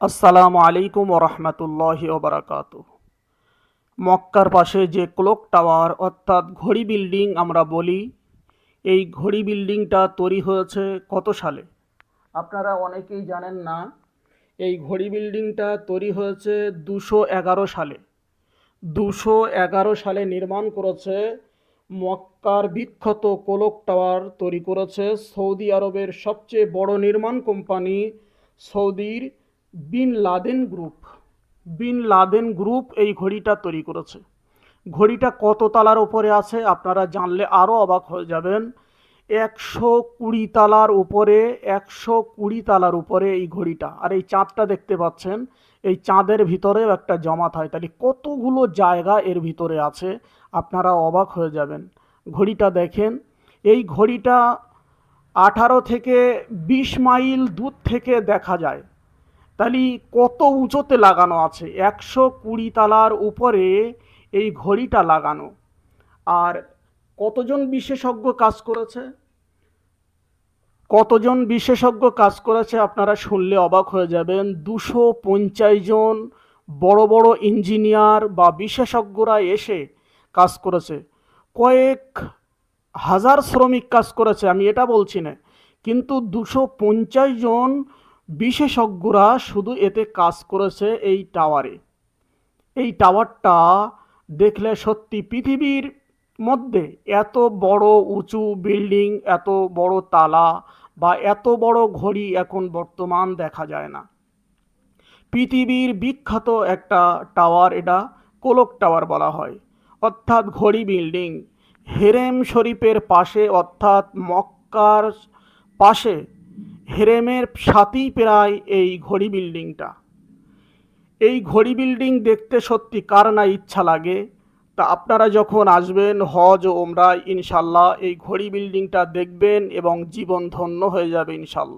আসসালামু আলাইকুম ওরহমতুল্লাহ ওবরাকাত মক্কার পাশে যে ক্লক টাওয়ার অর্থাৎ ঘড়ি বিল্ডিং আমরা বলি, এই ঘড়ি বিল্ডিংটা তৈরি হয়েছে কত সালে? আপনারা অনেকেই জানেন না, এই ঘড়ি বিল্ডিংটা তৈরি হয়েছে দুশো এগারো সালে। দুশো এগারো সালে নির্মাণ করেছে মক্কার বিখ্যাত কোলক টাওয়ার তৈরি করেছে সৌদি আরবের সবচেয়ে বড় নির্মাণ কোম্পানি সৌদির Bin Laden group. Bin Laden group এই ঘড়িটা তৈরি করেছে। ঘড়িটা কত তালার উপরে আছে আপনারা জানলে আরও অবাক হয়ে যাবেন। একশো কুড়ি তালার উপরে, একশো কুড়ি তালার উপরে এই ঘড়িটা। আর এই চাঁদটা দেখতে পাচ্ছেন, এই চাঁদের ভিতরেও একটা জমাত হয়। তাহলে কতগুলো জায়গা এর ভিতরে আছে আপনারা অবাক হয়ে যাবেন। ঘড়িটা দেখেন, এই ঘড়িটা আঠারো থেকে বিশ মাইল দূর থেকে দেখা যায়। তাহলে কত উঁচুতে লাগানো আছে? একশো কুড়ি তালার উপরে এই ঘড়িটা লাগানো। আর কতজন বিশেষজ্ঞ কাজ করেছে? কতজন বিশেষজ্ঞ কাজ করেছে আপনারা শুনলে অবাক হয়ে যাবেন। দুশো পঞ্চাশ জন বড় বড় ইঞ্জিনিয়ার বা বিশেষজ্ঞরা এসে কাজ করেছে। কয়েক হাজার শ্রমিক কাজ করেছে, আমি এটা বলছি না। কিন্তু দুশো পঞ্চাশ জন বিশেষজ্ঞরা শুধু এতে কাজ করেছে এই টাওয়ারে। এই টাওয়ারটা দেখলে সত্যি পৃথিবীর মধ্যে এত বড় উঁচু বিল্ডিং, এত বড় তালা বা এত বড় ঘড়ি এখন বর্তমান দেখা যায় না। পৃথিবীর বিখ্যাত একটা টাওয়ার এটা কোলক টাওয়ার বলা হয়। অর্থাৎ ঘড়ি বিল্ডিং। হেরেম শরীফের পাশে অর্থাৎ মক্কার পাশে হেরেমের সাথেই প্রায় এই ঘড়ি বিল্ডিংটা। এই ঘড়ি বিল্ডিং দেখতে সত্যি কার না ইচ্ছা লাগে। তা আপনারা যখন আসবেন হজ ও ওমরা ইনশাল্লাহ এই ঘড়ি বিল্ডিংটা দেখবেন এবং জীবন ধন্য হয়ে যাবে ইনশাল্লাহ।